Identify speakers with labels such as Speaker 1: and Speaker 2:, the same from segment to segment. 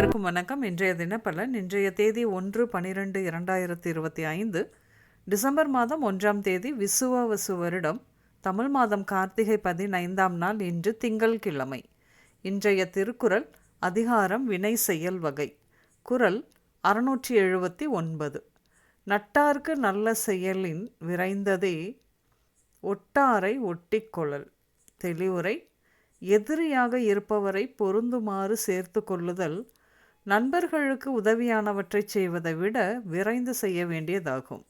Speaker 1: அனைவருக்கும் வணக்கம். இன்றைய தினப்பலன் இன்றைய தேதி ஒன்று பனிரெண்டு இரண்டாயிரத்தி இருபத்தி ஐந்து டிசம்பர் மாதம் ஒன்றாம் தேதி விசுவாவசு வருடம். தமிழ் மாதம் கார்த்திகை பதினைந்தாம் நாள் இன்று திங்கள் கிழமை. இன்றைய திருக்குறள் அதிகாரம் வினை செயல் வகை. குறள் அறுநூற்றி எழுபத்தி ஒன்பது. நட்டார்க்கு நல்ல செயலின் விரைந்ததே ஒட்டாரை ஒட்டிக்கொள்ளல். தெளிவுரை எதிரியாக இருப்பவரை பொருந்துமாறு சேர்த்து கொள்ளுதல் நண்பர்களுக்கு உதவியானவற்றைச் செய்வதை விட விரைந்து செய்ய வேண்டியதாகும்.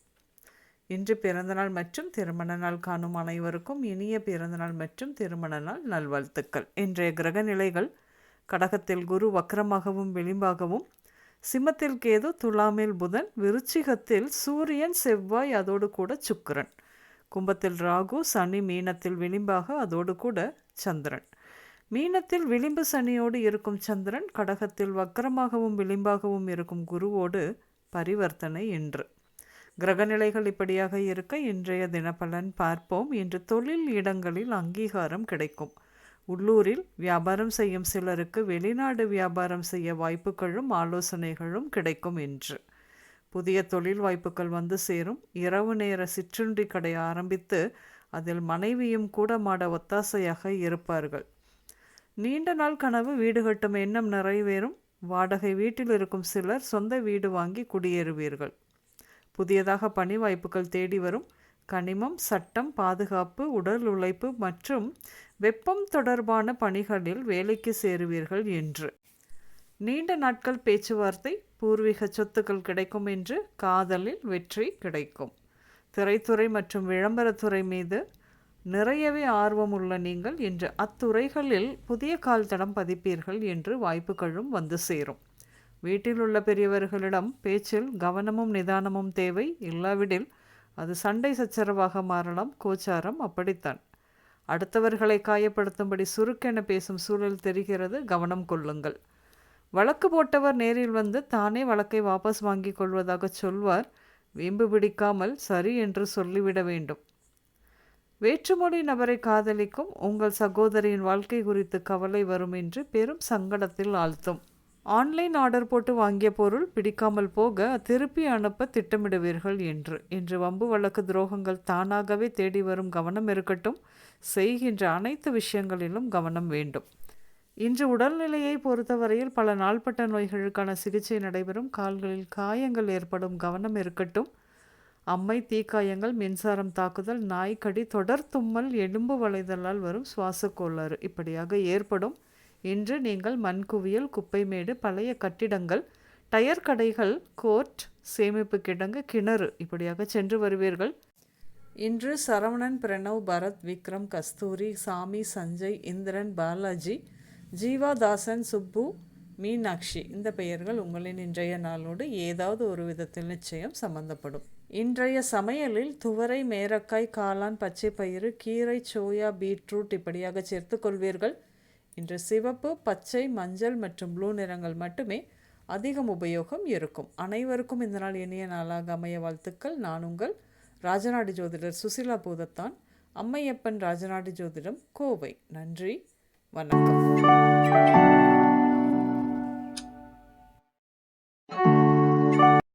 Speaker 1: இன்று பிறந்தநாள் மற்றும் திருமண நாள் காணும் அனைவருக்கும் இனிய பிறந்தநாள் மற்றும் திருமண நாள் நல்வாழ்த்துக்கள். இன்றைய கிரக நிலைகள் கடகத்தில் குரு வக்ரமாகவும் விளிம்பாகவும் சிம்மத்தில் கேது துலாமில் புதன் விருச்சிகத்தில் சூரியன் செவ்வாய் அதோடு கூட சுக்கிரன். கும்பத்தில் ராகு சனி மீனத்தில் விளிம்பாக அதோடு கூட சந்திரன். மீனத்தில் விளிம்பு சனியோடு இருக்கும் சந்திரன் கடகத்தில் வக்கரமாகவும் விளிம்பாகவும் இருக்கும் குருவோடு பரிவர்த்தனை இன்று. கிரகநிலைகள் இப்படியாக இருக்க இன்றைய தினப்பலன் பார்ப்போம். இன்று தொழில் இடங்களில் அங்கீகாரம் கிடைக்கும். உள்ளூரில் வியாபாரம் செய்யும் சிலருக்கு வெளிநாடு வியாபாரம் செய்ய வாய்ப்புகளும் ஆலோசனைகளும் கிடைக்கும் என்று புதிய தொழில் வாய்ப்புகள் வந்து சேரும். இரவு நேர சிற்றுண்டி கடை ஆரம்பித்து அதில் மனைவியும் கூட மாட ஒத்தாசையாக இருப்பார்கள். நீண்ட நாள் கனவு வீடு கட்டும் எண்ணம் நிறைவேறும். வாடகை வீட்டில் இருக்கும் சிலர் சொந்த வீடு வாங்கி குடியேறுவீர்கள். புதியதாக பணி வாய்ப்புகள் தேடி வரும். கனிமம் சட்டம் பாதுகாப்பு உடல் உழைப்பு மற்றும் வெப்பம் தொடர்பான பணிகளில் வேலைக்கு சேருவீர்கள் என்று. நீண்ட நாட்கள் பேச்சுவார்த்தை பூர்வீக சொத்துக்கள் கிடைக்கும் என்று காதலில் வெற்றி கிடைக்கும். திரைத்துறை மற்றும் விளம்பரத்துறை மீது நிறையவே ஆர்வம் உள்ள நீங்கள் இன்று அத்துறைகளில் புதிய கால் தடம் பதிப்பீர்கள் என்று வாய்ப்புகளும் வந்து சேரும். வீட்டில் உள்ள பெரியவர்களிடம் பேச்சில் கவனமும் நிதானமும் தேவை. இல்லாவிடில் அது சண்டை சச்சரவாக மாறலாம். கோச்சாரம் அப்படித்தான். அடுத்தவர்களை காயப்படுத்தும்படி சுருக்கென பேசும் சூழல் தெரிகிறது. கவனம் கொள்ளுங்கள். வழக்கு போட்டவர் நேரில் வந்து தானே வழக்கை வாபஸ் வாங்கிக் கொள்வதாக சொல்வார். வீம்பு பிடிக்காமல் சரி என்று சொல்லிவிட வேண்டும். வேற்றுமொழி நபரை காதலிக்கும் உங்கள் சகோதரியின் வாழ்க்கை குறித்து கவலை வரும் என்று பெரும் சங்கடத்தில் ஆழ்த்தும். ஆன்லைன் ஆர்டர் போட்டு வாங்கிய பொருள் பிடிக்காமல் போக திருப்பி அனுப்ப திட்டமிடுவீர்கள் என்று. இன்று வம்பு வழக்கு துரோகங்கள் தானாகவே தேடி வரும் கவனம் இருக்கட்டும். செய்கின்ற அனைத்து விஷயங்களிலும் கவனம் வேண்டும். இன்று உடல்நிலையை பொறுத்தவரையில் பல நாள்பட்ட நோய்களுக்கான சிகிச்சை நடைபெறும். கால்களில் காயங்கள் ஏற்படும் கவனம் இருக்கட்டும். அம்மை தீக்காயங்கள் மின்சாரம் தாக்குதல் நாய்க்கடி தொடர் தும்மல் எலும்பு வளைதலால் வரும் சுவாச கோளாறு இப்படியாக ஏற்படும். இன்று நீங்கள் மண்குவியல் குப்பைமேடு பழைய கட்டிடங்கள் டயர் கடைகள் கோர்ட் சேமிப்பு கிடங்கு கிணறு இப்படியாக சென்று வருவீர்கள். இன்று சரவணன் பிரணவ் பரத் விக்ரம் கஸ்தூரி சாமி சஞ்சய் இந்திரன் பாலாஜி ஜீவாதாசன் சுப்பு மீனாட்சி இந்த பெயர்கள் உங்களின் இன்றைய நாளோடு ஏதாவது ஒரு விதத்தில் நிச்சயம் சம்பந்தப்படும். இன்றைய சமையலில் துவரை மேரக்காய் காளான் பச்சை பயிறு கீரை சோயா பீட்ரூட் இப்படியாக சேர்த்து கொள்வீர்கள். இன்று சிவப்பு பச்சை மஞ்சள் மற்றும் ப்ளூ நிறங்கள் மட்டுமே அதிகம் உபயோகம் இருக்கும். அனைவருக்கும் இந்த நாள் இனிய நாளாக அமைய வாழ்த்துக்கள். நான் உங்கள் ராஜநாடி ஜோதிடர் சுசிலா பூதத்தான். அம்மையப்பன் ராஜநாடி ஜோதிடம் கோவை. நன்றி. வணக்கம்.